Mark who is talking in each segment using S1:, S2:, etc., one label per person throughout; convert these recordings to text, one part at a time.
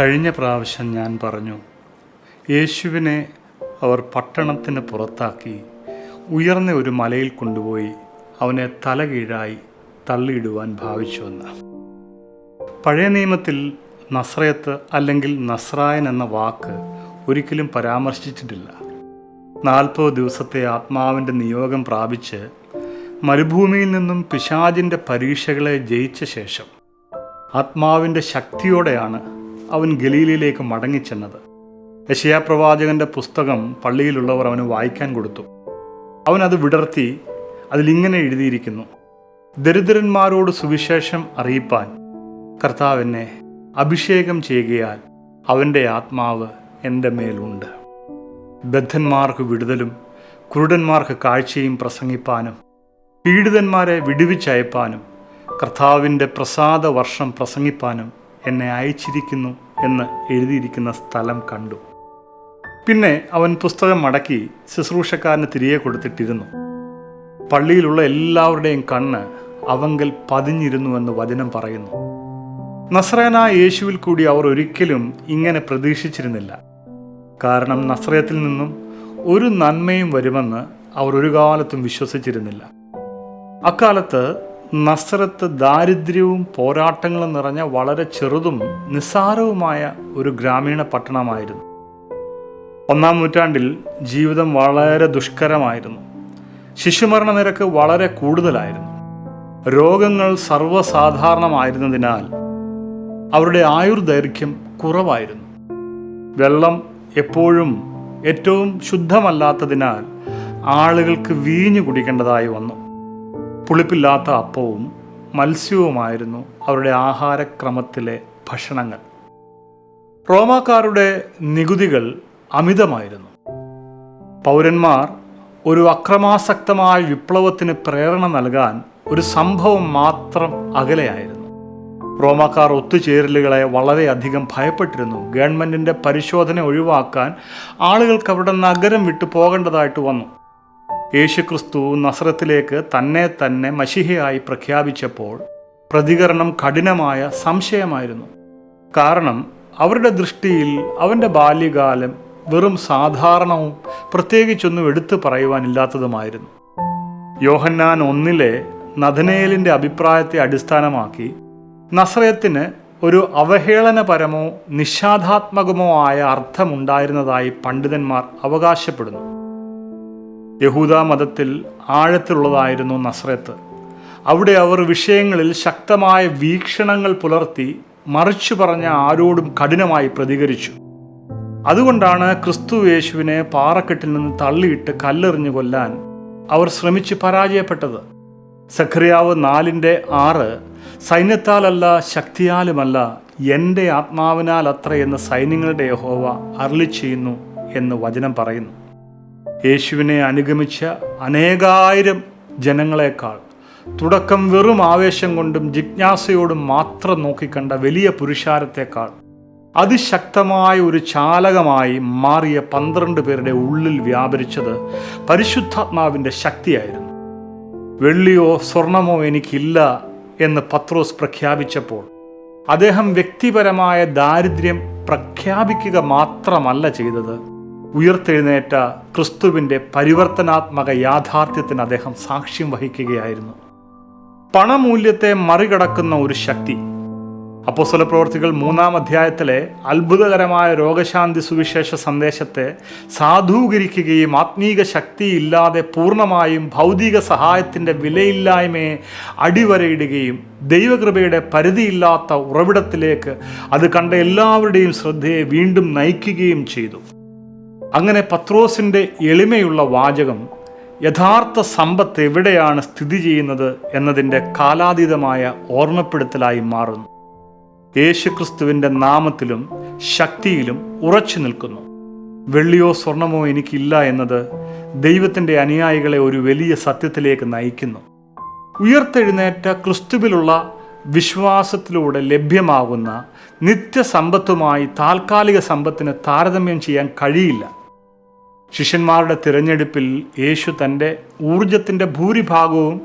S1: കഴിഞ്ഞ പ്രാവശ്യം ഞാൻ പറഞ്ഞു യേശുവിനെ അവർ പട്ടണത്തിന് പുറത്താക്കി ഉയർന്ന ഒരു മലയിൽ കൊണ്ടുപോയി അവനെ തലകീഴായി തള്ളിയിടുവാൻ ഭാവിച്ചുവെന്ന് പഴയ നിയമത്തിൽ നസ്രയത്ത് അല്ലെങ്കിൽ നസ്രായൻ എന്ന വാക്ക് ഒരിക്കലും പരാമർശിച്ചിട്ടില്ല. നാൽപ്പത് ദിവസത്തെ ആത്മാവിന്റെ നിയോഗം പ്രാപിച്ച് മരുഭൂമിയിൽ നിന്നും പിശാചിന്റെ പരീക്ഷകളെ ജയിച്ച ശേഷം ആത്മാവിന്റെ ശക്തിയോടെയാണ് അവൻ ഗലീലയിലേക്ക് മടങ്ങിച്ചെന്നത്. യശയാപ്രവാചകന്റെ പുസ്തകം പള്ളിയിലുള്ളവർ അവന് വായിക്കാൻ കൊടുത്തു. അവൻ അത് വിടർത്തി അതിലിങ്ങനെ എഴുതിയിരിക്കുന്നു ദരിദ്രന്മാരോട് സുവിശേഷം അറിയിപ്പാൻ കർത്താവിനെ അഭിഷേകം ചെയ്യുകയാൽ അവന്റെ ആത്മാവ് എന്റെ മേലുണ്ട്. ബദ്ധന്മാർക്ക് വിടുതലും കുരുടന്മാർക്ക് കാഴ്ചയും പ്രസംഗിപ്പാനും പീഡിതന്മാരെ വിടുവിച്ചയപ്പാനും കർത്താവിന്റെ പ്രസാദ വർഷം പ്രസംഗിപ്പാനും എന്നെ അയച്ചിരിക്കുന്നു എന്ന് എഴുതിയിരിക്കുന്ന സ്ഥലം കണ്ടു. പിന്നെ അവൻ പുസ്തകം മടക്കി ശുശ്രൂഷക്കാരന് തിരികെ കൊടുത്തിട്ടിരുന്നു. പള്ളിയിലുള്ള എല്ലാവരുടെയും കണ്ണ് അവങ്കൽ പതിഞ്ഞിരുന്നു എന്ന് വചനം പറയുന്നു. നസ്രേന യേശുവിൽ കൂടി അവർ ഒരിക്കലും ഇങ്ങനെ പ്രതീക്ഷിച്ചിരുന്നില്ല. കാരണം നസ്രയത്തിൽ നിന്നും ഒരു നന്മയും വരുമെന്ന് അവർ ഒരു കാലത്തും വിശ്വസിച്ചിരുന്നില്ല. അക്കാലത്ത് നസ്രത്ത് ദാരിദ്ര്യവും പോരാട്ടങ്ങളും നിറഞ്ഞ വളരെ ചെറുതും നിസ്സാരവുമായ ഒരു ഗ്രാമീണ പട്ടണമായിരുന്നു. ഒന്നാം നൂറ്റാണ്ടിൽ ജീവിതം വളരെ ദുഷ്കരമായിരുന്നു. ശിശുമരണ നിരക്ക് വളരെ കൂടുതലായിരുന്നു. രോഗങ്ങൾ സർവസാധാരണമായിരുന്നതിനാൽ അവരുടെ ആയുർദൈർഘ്യം കുറവായിരുന്നു. വെള്ളം എപ്പോഴും ഏറ്റവും ശുദ്ധമല്ലാത്തതിനാൽ ആളുകൾക്ക് വീഞ്ഞു കുടിക്കേണ്ടതായി വന്നു. പുളിപ്പില്ലാത്ത അപ്പവും മത്സ്യവുമായിരുന്നു അവരുടെ ആഹാരക്രമത്തിലെ ഭക്ഷണങ്ങൾ. റോമാക്കാരുടെ നികുതികൾ അമിതമായിരുന്നു. പൗരന്മാർ ഒരു അക്രമാസക്തമായ വിപ്ലവത്തിന് പ്രേരണ നൽകാൻ ഒരു സംഭവം മാത്രം അകലെയായിരുന്നു. റോമാക്കാർ ഒത്തുചേരലുകളെ വളരെയധികം ഭയപ്പെട്ടിരുന്നു. ഗവൺമെന്റിന്റെ പരിശോധന ഒഴിവാക്കാൻ ആളുകൾക്ക് അവിടെ നഗരം വിട്ടു പോകേണ്ടതായിട്ട് വന്നു. യേശുക്രിസ്തു നസ്രത്തിലേക്ക് തന്നെ തന്നെ മഷിഹയായി പ്രഖ്യാപിച്ചപ്പോൾ പ്രതികരണം കഠിനമായ സംശയമായിരുന്നു. കാരണം അവരുടെ ദൃഷ്ടിയിൽ അവന്റെ ബാല്യകാലം വെറും സാധാരണവും പ്രത്യേകിച്ചൊന്നും എടുത്തു പറയുവാനില്ലാത്തതുമായിരുന്നു. യോഹന്നാൻ ഒന്നിലെ നഥനേലിന്റെ അഭിപ്രായത്തെ അടിസ്ഥാനമാക്കി നസ്രയത്തിന് ഒരു അവഹേളനപരമോ നിഷാദാത്മകമോ ആയ അർത്ഥമുണ്ടായിരുന്നതായി പണ്ഡിതന്മാർ അവകാശപ്പെടുന്നു. യഹൂദ മതത്തിൽ ആഴത്തിലുള്ളതായിരുന്നു നസ്രത്ത്. അവിടെ അവർ വിഷയങ്ങളിൽ ശക്തമായ വീക്ഷണങ്ങൾ പുലർത്തി മറിച്ചു പറഞ്ഞ ആരോടും കഠിനമായി പ്രതികരിച്ചു. അതുകൊണ്ടാണ് ക്രിസ്തു യേശുവിനെ പാറക്കെട്ടിൽ നിന്ന് തള്ളിയിട്ട് കല്ലെറിഞ്ഞു കൊല്ലാൻ അവർ ശ്രമിച്ച് പരാജയപ്പെട്ടത്. സഖറിയാവ് നാലിന്റെ ആറ് സൈന്യത്താലല്ല ശക്തിയാലുമല്ല എന്റെ ആത്മാവിനാൽ അത്ര എന്ന് സൈന്യങ്ങളുടെ യഹോവ അരളി ചെയ്യുന്നു എന്ന് വചനം പറയുന്നു. യേശുവിനെ അനുഗമിച്ച അനേകായിരം ജനങ്ങളെക്കാൾ തുടക്കം വെറും ആവേശം കൊണ്ടും ജിജ്ഞാസയോടും മാത്രം നോക്കിക്കണ്ട വലിയ പുരുഷാരത്തെക്കാൾ അതിശക്തമായ ഒരു ചാലകമായി മാറിയ പന്ത്രണ്ട് പേരുടെ ഉള്ളിൽ വ്യാപരിച്ചത് പരിശുദ്ധാത്മാവിന്റെ ശക്തിയായിരുന്നു. വെള്ളിയോ സ്വർണമോ എനിക്കില്ല എന്ന് പത്രോസ് പ്രഖ്യാപിച്ചപ്പോൾ അദ്ദേഹം വ്യക്തിപരമായ ദാരിദ്ര്യം പ്രഖ്യാപിക്കുക മാത്രമല്ല ചെയ്തത്. ഉയർത്തെഴുന്നേറ്റ ക്രിസ്തുവിന്റെ പരിവർത്തനാത്മക യാഥാർത്ഥ്യത്തിന് അദ്ദേഹം സാക്ഷ്യം വഹിക്കുകയായിരുന്നു. പണമൂല്യത്തെ മറികടക്കുന്ന ഒരു ശക്തി. അപ്പോസ്വല പ്രവർത്തികൾ മൂന്നാം അധ്യായത്തിലെ അത്ഭുതകരമായ രോഗശാന്തി സുവിശേഷ സന്ദേശത്തെ സാധൂകരിക്കുകയും ആത്മീക ശക്തിയില്ലാതെ പൂർണമായും ഭൗതിക സഹായത്തിന്റെ വിലയില്ലായ്മയെ അടിവരയിടുകയും ദൈവകൃപയുടെ പരിധിയില്ലാത്ത ഉറവിടത്തിലേക്ക് അത് കണ്ട എല്ലാവരുടെയും ശ്രദ്ധയെ വീണ്ടും നയിക്കുകയും ചെയ്തു. അങ്ങനെ പത്രോസിന്റെ എളിമയുള്ള വാചകം യഥാർത്ഥ സമ്പത്ത് എവിടെയാണ് സ്ഥിതി ചെയ്യുന്നത് എന്നതിന്റെ കാലാതീതമായ ഓർമ്മപ്പെടുത്തലായി മാറുന്നു. യേശുക്രിസ്തുവിന്റെ നാമത്തിലും ശക്തിയിലും ഉറച്ചു നിൽക്കുന്നു. വെള്ളിയോ സ്വർണമോ എനിക്കില്ല എന്നത് ദൈവത്തിന്റെ അനുയായികളെ ഒരു വലിയ സത്യത്തിലേക്ക് നയിക്കുന്നു. ഉയർത്തെഴുന്നേറ്റ ക്രിസ്തുവിലുള്ള വിശ്വാസത്തിലൂടെ ലഭ്യമാകുന്ന നിത്യസമ്പത്തുമായി താൽക്കാലിക സമ്പത്തിന് താരതമ്യം ചെയ്യാൻ കഴിയില്ല. ശിഷ്യന്മാരുടെ തിരഞ്ഞെടുപ്പിൽ യേശു തന്റെ ഊർജത്തിന്റെ ഭൂരിഭാഗവും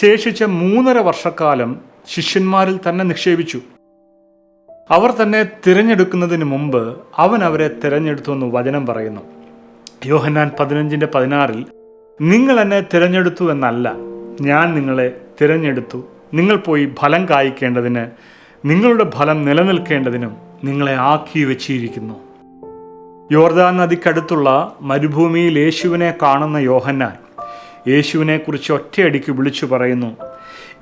S1: ശേഷിച്ച മൂന്നര വർഷക്കാലം ശിഷ്യന്മാരിൽ തന്നെ നിക്ഷേപിച്ചു. അവർ തന്നെ തിരഞ്ഞെടുക്കുന്നതിന് മുമ്പ് അവൻ അവരെ തിരഞ്ഞെടുത്തു എന്ന് വചനം പറയുന്നു. യോഹന്നാൻ പതിനഞ്ചിന്റെ പതിനാറിൽ നിങ്ങൾ എന്നെ തിരഞ്ഞെടുത്തു എന്നല്ല ഞാൻ നിങ്ങളെ തിരഞ്ഞെടുത്തു. നിങ്ങൾ പോയി ഫലം കായ്ക്കേണ്ടതിന് നിങ്ങളുടെ ഫലം നിലനിൽക്കേണ്ടതിനും നിങ്ങളെ ആക്കി വെച്ചിരിക്കുന്നു. യോർദാൻ നദിക്കടുത്തുള്ള മരുഭൂമിയിൽ യേശുവിനെ കാണുന്ന യോഹന്നാൻ യേശുവിനെക്കുറിച്ച് ഒറ്റയടിക്ക് വിളിച്ചു പറയുന്നു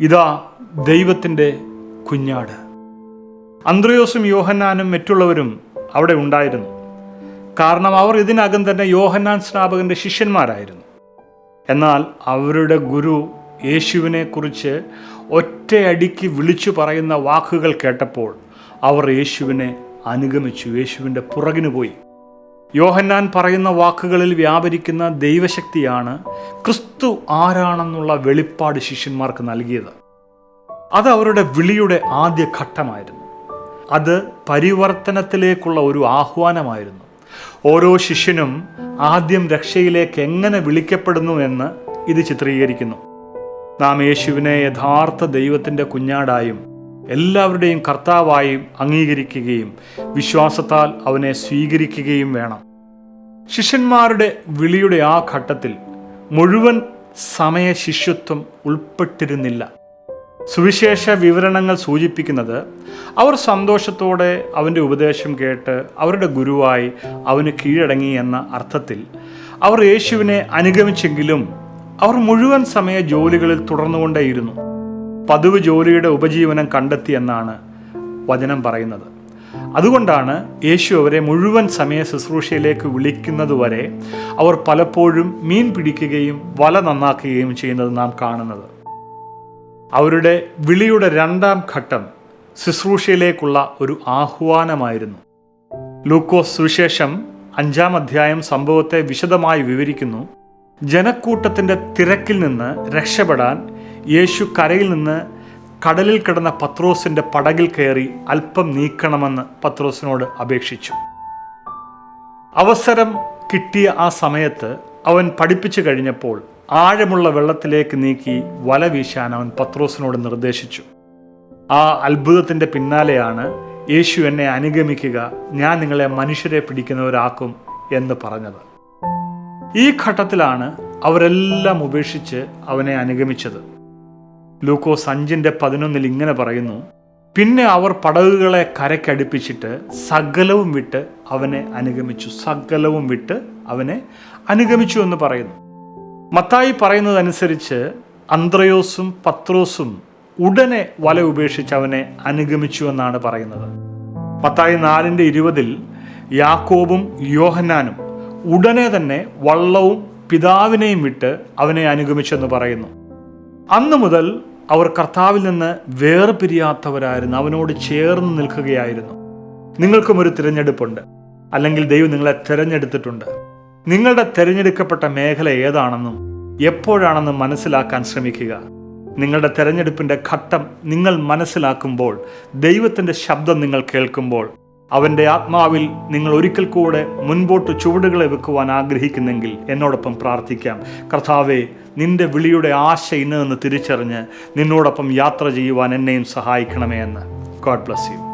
S1: ഇതാ ദൈവത്തിന്റെ കുഞ്ഞാട്. അന്ത്രയോസും യോഹന്നാനും മറ്റുള്ളവരും അവിടെ ഉണ്ടായിരുന്നു. കാരണം അവർ ഇതിനകം തന്നെ യോഹന്നാൻ സ്നാപകന്റെ ശിഷ്യന്മാരായിരുന്നു. എന്നാൽ അവരുടെ ഗുരു യേശുവിനെക്കുറിച്ച് ഒറ്റയടിക്ക് വിളിച്ചു പറയുന്ന വാക്കുകൾ കേട്ടപ്പോൾ അവർ യേശുവിനെ അനുഗമിച്ചു യേശുവിന്റെ പുറകിന് പോയി. യോഹന്നാൻ പറയുന്ന വാക്കുകളിൽ വ്യാപരിക്കുന്ന ദൈവശക്തിയാണ് ക്രിസ്തു ആരാണെന്നുള്ള വെളിപ്പാട് ശിഷ്യന്മാർക്ക് നൽകിയത്. അത് അവരുടെ വിളിയുടെ ആദ്യ ഘട്ടമായിരുന്നു. അത് പരിവർത്തനത്തിലേക്കുള്ള ഒരു ആഹ്വാനമായിരുന്നു. ഓരോ ശിഷ്യനും ആദ്യം രക്ഷയിലേക്ക് എങ്ങനെ വിളിക്കപ്പെടുന്നു എന്ന് ഇത് ചിത്രീകരിക്കുന്നു. നാം യേശുവിനെ യഥാർത്ഥ ദൈവത്തിന്റെ കുഞ്ഞാടായും എല്ലാവരുടെയും കർത്താവായും അംഗീകരിക്കുകയും വിശ്വാസത്താൽ അവനെ സ്വീകരിക്കുകയും വേണം. ശിഷ്യന്മാരുടെ വിളിയുടെ ആ ഘട്ടത്തിൽ മുഴുവൻ സമയ ശിഷ്യത്വം ഉൾപ്പെട്ടിരുന്നില്ല. സുവിശേഷ വിവരണങ്ങൾ സൂചിപ്പിക്കുന്നത് അവർ സന്തോഷത്തോടെ അവന്റെ ഉപദേശം കേട്ട് അവരുടെ ഗുരുവായി അവന് കീഴടങ്ങി എന്ന അർത്ഥത്തിൽ അവർ യേശുവിനെ അനുഗമിച്ചെങ്കിലും അവർ മുഴുവൻ സമയ ജോലികളിൽ തുടർന്നുകൊണ്ടേയിരുന്നു. പതിവ് ജോലിയുടെ ഉപജീവനം കണ്ടെത്തി എന്നാണ് വചനം പറയുന്നത്. അതുകൊണ്ടാണ് യേശു അവരെ മുഴുവൻ സമയ ശുശ്രൂഷയിലേക്ക് വിളിക്കുന്നതുവരെ അവർ പലപ്പോഴും മീൻ പിടിക്കുകയും വല നന്നാക്കുകയും ചെയ്യുന്നത് നാം കാണുന്നത്. അവരുടെ വിളിയുടെ രണ്ടാം ഘട്ടം ശുശ്രൂഷയിലേക്കുള്ള ഒരു ആഹ്വാനമായിരുന്നു. ലൂക്കോസ് സുവിശേഷം അഞ്ചാം അധ്യായം സംഭവത്തെ വിശദമായി വിവരിക്കുന്നു. ജനക്കൂട്ടത്തിന്റെ തിരക്കിൽ നിന്ന് രക്ഷപ്പെടാൻ യേശു കരയിൽ നിന്ന് കടലിൽ കിടന്ന പത്രോസിന്റെ പടകിൽ കയറി അല്പം നീക്കണമെന്ന് പത്രോസിനോട് അപേക്ഷിച്ചു. അവസരം കിട്ടിയ ആ സമയത്ത് അവൻ പഠിപ്പിച്ചു കഴിഞ്ഞപ്പോൾ ആഴമുള്ള വെള്ളത്തിലേക്ക് നീക്കി വല വീശാൻ അവൻ പത്രോസിനോട് നിർദ്ദേശിച്ചു. ആ അത്ഭുതത്തിന്റെ പിന്നാലെയാണ് യേശു എന്നെ അനുഗമിക്കുക ഞാൻ നിങ്ങളെ മനുഷ്യരെ പിടിക്കുന്നവരാക്കും എന്ന് പറഞ്ഞത്. ഈ ഘട്ടത്തിലാണ് അവരെല്ലാം ഉപേക്ഷിച്ച് അവനെ അനുഗമിച്ചത്. ലൂക്കോസ് അഞ്ചിന്റെ പതിനൊന്നിൽ ഇങ്ങനെ പറയുന്നു പിന്നെ അവർ പടകുകളെ കരക്കടുപ്പിച്ചിട്ട് സകലവും വിട്ട് അവനെ അനുഗമിച്ചു സകലവും വിട്ട് അവനെ അനുഗമിച്ചു എന്ന് പറയുന്നു. മത്തായി പറയുന്നതനുസരിച്ച് അന്ത്രയോസും പത്രോസും ഉടനെ വല ഉപേക്ഷിച്ച് അവനെ അനുഗമിച്ചു എന്നാണ് പറയുന്നത്. മത്തായി നാലിന്റെ ഇരുപതിൽ യാക്കോബും യോഹന്നാനും ഉടനെ തന്നെ വള്ളവും പിതാവിനെയും വിട്ട് അവനെ അനുഗമിച്ചെന്ന് പറയുന്നു. അന്നു മുതൽ അവർ കർത്താവിൽ നിന്ന് വേർപിരിയാത്തവരായിരുന്നു. അവനോട് ചേർന്ന് നിൽക്കുകയായിരുന്നു. നിങ്ങൾക്കും ഒരു തിരഞ്ഞെടുപ്പുണ്ട്. അല്ലെങ്കിൽ ദൈവം നിങ്ങളെ തിരഞ്ഞെടുത്തിട്ടുണ്ട്. നിങ്ങളുടെ തിരഞ്ഞെടുക്കപ്പെട്ട മേഖല ഏതാണെന്നും എപ്പോഴാണെന്നും മനസ്സിലാക്കാൻ ശ്രമിക്കുക. നിങ്ങളുടെ തിരഞ്ഞെടുപ്പിന്റെ ഘട്ടം നിങ്ങൾ മനസ്സിലാക്കുമ്പോൾ ദൈവത്തിന്റെ ശബ്ദം നിങ്ങൾ കേൾക്കുമ്പോൾ അവന്റെ ആത്മാവിൽ നിങ്ങൾ ഒരിക്കൽ കൂടെ മുൻപോട്ട് ചുവടുകളെ വെക്കുവാൻ ആഗ്രഹിക്കുന്നെങ്കിൽ എന്നോടൊപ്പം പ്രാർത്ഥിക്കാം. കർത്താവെ നിന്റെ വിളിയുടെ ആശ ഇന്നതെന്ന് തിരിച്ചറിഞ്ഞ് നിന്നോടൊപ്പം യാത്ര ചെയ്യുവാൻ എന്നെയും സഹായിക്കണമേ എന്ന്. God bless you.